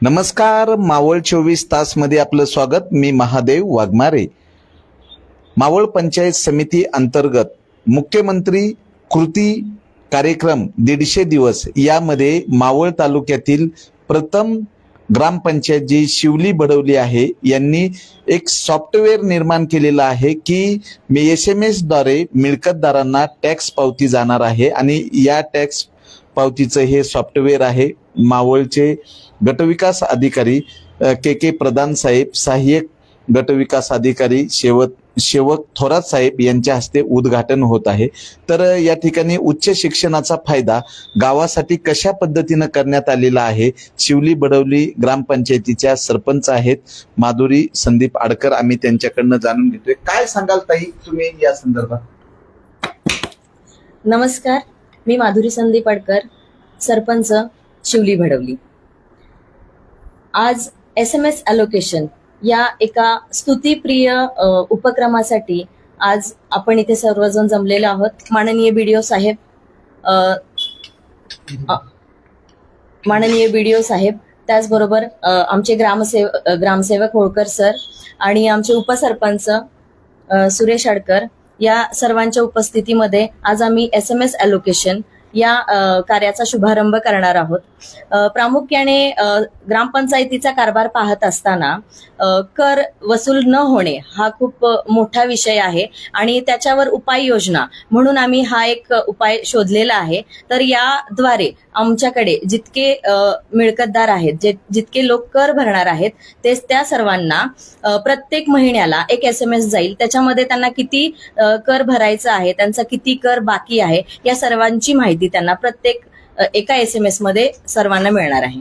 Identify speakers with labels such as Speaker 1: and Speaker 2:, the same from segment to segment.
Speaker 1: नमस्कार मावळ चोवीस तासमध्ये आपलं स्वागत. मी महादेव वाघमारे. मावळ पंचायत समिती अंतर्गत मुख्यमंत्री कृती कार्यक्रम दीडशे दिवस यामध्ये मावळ तालुक्यातील प्रथम ग्रामपंचायत जी शिवली बडवली आहे. यांनी एक सॉफ्टवेअर निर्माण केलेलं आहे की मी एस एम एसद्वारे मिळकतदारांना टॅक्स पावती जाणार आहे आणि या टॅक्स पावतीचं हे सॉफ्टवेअर आहे. मावळचे गटविकास अधिकारी के के प्रधान साहेब सहाय्यक गटविकास अधिकारी शेवत शेवक थोरात साहेब यांच्या हस्ते उद्घाटन होत आहे. तर या ठिकाणी उच्च शिक्षणाचा फायदा गावासाठी कशा पद्धतीनं करण्यात आलेला आहे? शिवली बडवली ग्रामपंचायतीच्या सरपंच आहेत माधुरी संदीप आडकर. आम्ही त्यांच्याकडनं जाणून घेतोय. काय सांगाल ताई तुम्ही या संदर्भात?
Speaker 2: नमस्कार. मी माधुरी संदीप अडकर सरपंच शिवली भडवली. आज एस एम एस अलोकेशन या एका स्तुतीप्रिय उपक्रमासाठी आज आपण इथे सर्वजण जमलेलो आहोत. माननीय बीडीओ साहेब माननीय बीडीओ साहेब त्याचबरोबर आमचे ग्रामसेव ग्रामसेवक होळकर सर आणि आमचे उपसरपंच सुरेश आडकर या सर्वांच्या उपस्थितीमध्ये आज आम्ही एस एम एस अलोकेशन या कार्याचा शुभारंभ करणार आहोत. प्रामुख्याने ग्रामपंचायतीचा कारभार पाहत असताना कर वसूल न होणे हा खूप मोठा विषय आहे आणि त्याच्यावर उपाययोजना म्हणून आम्ही हा एक उपाय शोधलेला आहे. तर याद्वारे आमच्याकडे जितके अ, मिळकतदार आहेत जे जितके लोक कर भरणार आहेत ते त्या सर्वांना प्रत्येक महिन्याला एक एस एम एस जाईल. त्याच्यामध्ये त्यांना किती कर भरायचा आहे त्यांचा किती कर बाकी आहे या सर्वांची माहिती त्यांना प्रत्येक एका एस एम एसमध्ये सर्वांना मिळणार आहे.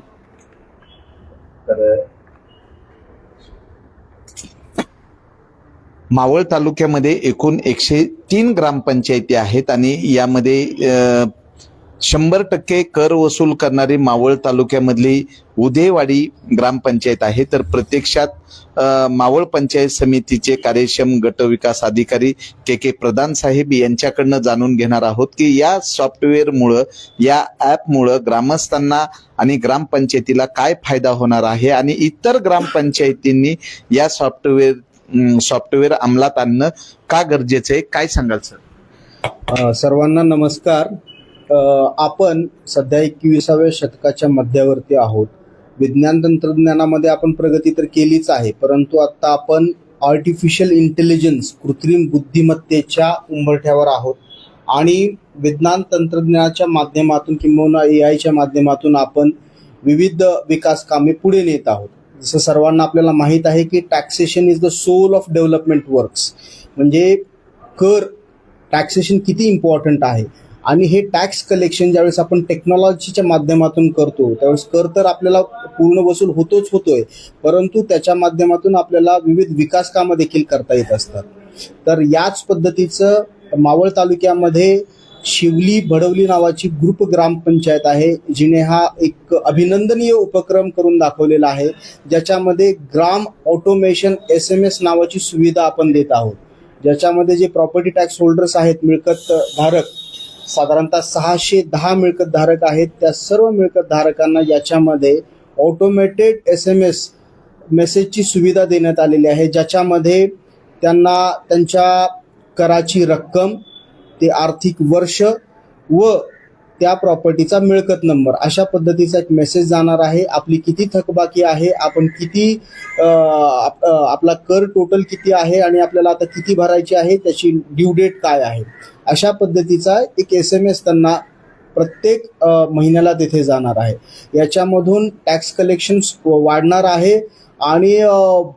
Speaker 1: मावळ तालुक्यामध्ये एकूण एकशे तीन ग्रामपंचायती आहेत आणि यामध्ये शंभर टक्के कर वसूल करणारी मावळ तालुक्यामधली उदेवाडी ग्रामपंचायत आहे. तर प्रत्यक्षात मावळ पंचायत समितीचे कार्यक्षम गट विकास अधिकारी के के प्रधान साहेब यांच्याकडनं जाणून घेणार आहोत की या सॉफ्टवेअरमुळं या ॲपमुळं ग्रामस्थांना आणि ग्रामपंचायतीला काय फायदा होणार आहे आणि इतर ग्रामपंचायतींनी या सॉफ्टवेअर सॉफ्टवेअर अंमलात आणणं का गरजेचं आहे? काय सांगाल सर?
Speaker 3: सर्वांना नमस्कार. आपण सध्या एकविसाव्या शतकाच्या मध्यावरती आहोत. विज्ञान तंत्रज्ञानामध्ये आपण प्रगती तर केलीच आहे परंतु आता आपण आर्टिफिशियल इंटेलिजन्स कृत्रिम बुद्धिमत्तेच्या उंबरठ्यावर आहोत. आणि विज्ञान तंत्रज्ञानाच्या माध्यमातून किंबहुना ए आयच्या माध्यमातून आपण विविध विकास कामे पुढे नेत आहोत. जसं सर्वांना आपल्याला माहीत आहे की taxation is the soul of development works म्हणजे कर टॅक्सेशन किती इम्पॉर्टंट आहे? आणि हे टॅक्स कलेक्शन ज्यावेळेस आपण टेक्नॉलॉजीच्या माध्यमातून करतो त्यावेळेस कर तर आपल्याला पूर्ण वसूल होतोच होतोय परंतु त्याच्या माध्यमातून आपल्याला विविध विकास कामं देखील करता येत असतात. तर याच पद्धतीचं मावळ तालुक्यामध्ये शिवली भडवली नावाची ग्रुप ग्रामपंचायत आहे जिने हा एक अभिनंदनीय उपक्रम करून दाखवलेला आहे ज्याच्यामध्ये ग्राम ऑटोमेशन एस एम एस नावाची सुविधा आपण देत आहोत. ज्याच्यामध्ये जे प्रॉपर्टी टॅक्स होल्डर्स आहेत मिळकत धारक साधारणतः सहाशे दहा मिळकतधारक आहेत. त्या सर्व मिळकतधारकांना याच्यामध्ये ऑटोमेटेड एस एम एस मेसेजची सुविधा देण्यात आलेली आहे. ज्याच्यामध्ये त्यांना त्यांच्या कराची रक्कम ते आर्थिक वर्ष व त्या प्रॉपर्टीचा मिळकत नंबर अशा पद्धतीचा एक मेसेज जाणार आहे. आपली किती थकबाकी आहे आपण किती आपला कर टोटल किती आहे आणि आपल्याला आता किती भरायची आहे त्याची ड्यू डेट काय आहे. अशा पद्धतीचा एक एस एम एस त्यांना प्रत्येक महिन्याला तिथे जाणार आहे. याच्यामधून टॅक्स कलेक्शन वाढणार आहे आणि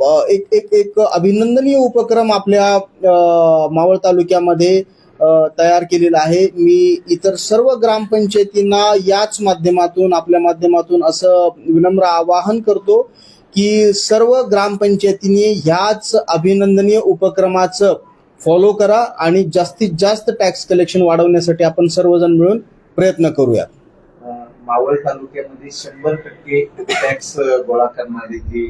Speaker 3: ब- एक एक एक अभिनंदनीय उपक्रम आपल्या मावळ तालुक्यामध्ये तयार केलेला आहे. मी इतर सर्व ग्रामपंचायतींना याच माध्यमातून आपल्या माध्यमातून असं विनम्र आवाहन करतो की सर्व ग्रामपंचायतींनी ह्याच अभिनंदनीय उपक्रमाचं फॉलो करा आणि जास्तीत जास्त टॅक्स कलेक्शन वाढवण्यासाठी आपण सर्वजण मिळून प्रयत्न करूया.
Speaker 1: मावळ तालुक्यामध्ये शंभर टक्के टॅक्स गोळा करणारी जी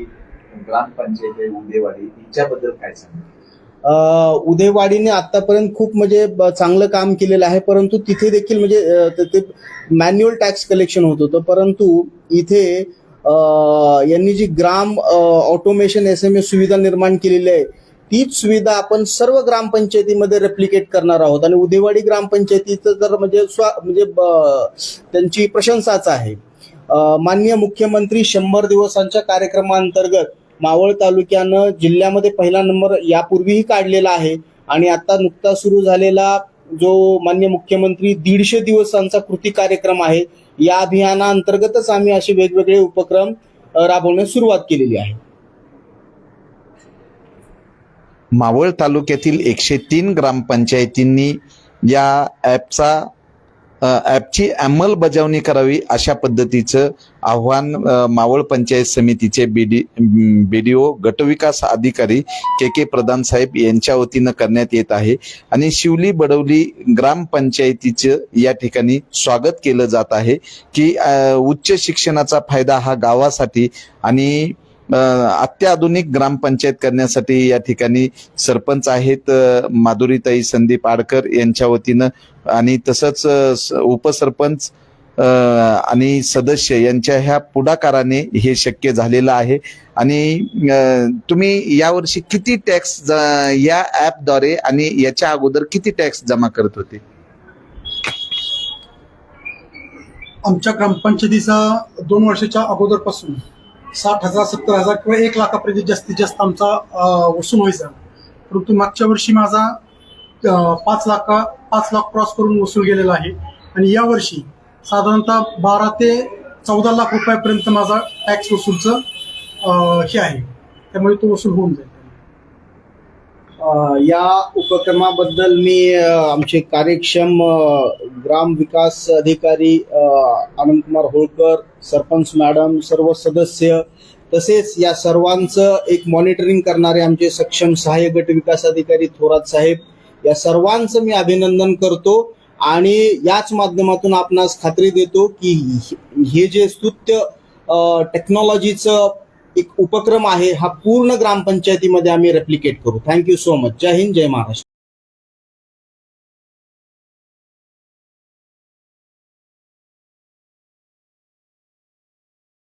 Speaker 1: ग्रामपंचायत आहे उदेवाडी हिच्याबद्दल काय
Speaker 3: सांगतो उदयवाडीने आतापर्यंत खूप म्हणजे ब- चांगलं काम केलेलं आहे परंतु तिथे देखील म्हणजे ते मॅन्युअल टॅक्स कलेक्शन होत होतं. परंतु इथे यांनी जी ग्राम ऑटोमेशन एस एम एस सुविधा निर्माण केलेली आहे तीच सुविधा आपण सर्व ग्रामपंचायतीमध्ये रेप्लिकेट करणार आहोत. आणि उदेवाडी ग्रामपंचायतीचं तर म्हणजे स्वा म्हणजे ब- त्यांची प्रशंसाच आहे. माननीय मुख्यमंत्री शंभर दिवसांच्या कार्यक्रमाअंतर्गत मावळ तालुक्यानं जिल्ह्यामध्ये पहिला नंबर यापूर्वीही काढलेला आहे. आणि आता नुकता सुरू झालेला जो मान्य मुख्यमंत्री दीडशे दिवसांचा कृती कार्यक्रम आहे या अभियानाअंतर्गतच आम्ही असे वेगवेगळे उपक्रम राबवण्यास सुरुवात केलेली आहे.
Speaker 1: मावळ तालुक्यातील एकशे तीन ग्रामपंचायतींनी या ॲपचा ॲपची अंमलबजावणी करावी अशा पद्धतीचं आव्हान मावळ पंचायत समितीचे बी डी बी डी ओ गटविकास अधिकारी के के प्रधान साहेब यांच्या वतीनं करण्यात येत आहे. आणि शिवली बडवली ग्रामपंचायतीचं या ठिकाणी स्वागत केलं जात आहे की उच्च शिक्षणाचा फायदा हा गावासाठी आणि अत्याधुनिक ग्रामपंचायत करण्यासाठी या ठिकाणी सरपंच आहेत माधुरीताई संदीप आडकर यांच्या वतीनं आणि तसंच स- उपसरपंच आणि सदस्य यांच्या ह्या पुढाकाराने हे शक्य झालेलं आहे. आणि तुम्ही यावर्षी किती टॅक्स या ॲपद्वारे आणि याच्या अगोदर किती टॅक्स जमा करत होते?
Speaker 4: आमच्या ग्रामपंचायतीचा दोन वर्षाच्या अगोदरपासून. साठ हजार सत्तर हजार किंवा एक लाखापर्यंत जास्तीत जास्त आमचा वसूल व्हायचा. परंतु मागच्या वर्षी माझा पाच लाखा पाच लाख क्रॉस करून वसूल गेलेला आहे. आणि यावर्षी साधारणतः बारा ते चौदा लाख रुपयापर्यंत माझा टॅक्स वसूलचं हे आहे. त्यामुळे तो वसूल होऊन जाईल.
Speaker 3: या उपक्रमाबद्दल मी आमचे कार्यक्षम ग्राम विकास अधिकारी आनंदकुमार होळकर सरपंच मॅडम सर्व सदस्य तसेच या सर्वांचं एक मॉनिटरिंग करणारे आमचे सक्षम सहाय्य गट विकास अधिकारी थोरात साहेब या सर्वांचं मी अभिनंदन करतो आणि याच माध्यमातून आपणास खात्री देतो की हे जे स्तुत्य टेक्नॉलॉजीचं एक उपक्रम आहे हा पूर्ण ग्रामपंचायतीमध्ये आम्ही रेप्लिकेट करू. थँक्यू सो मच जय हिंद जय महाराष्ट्र.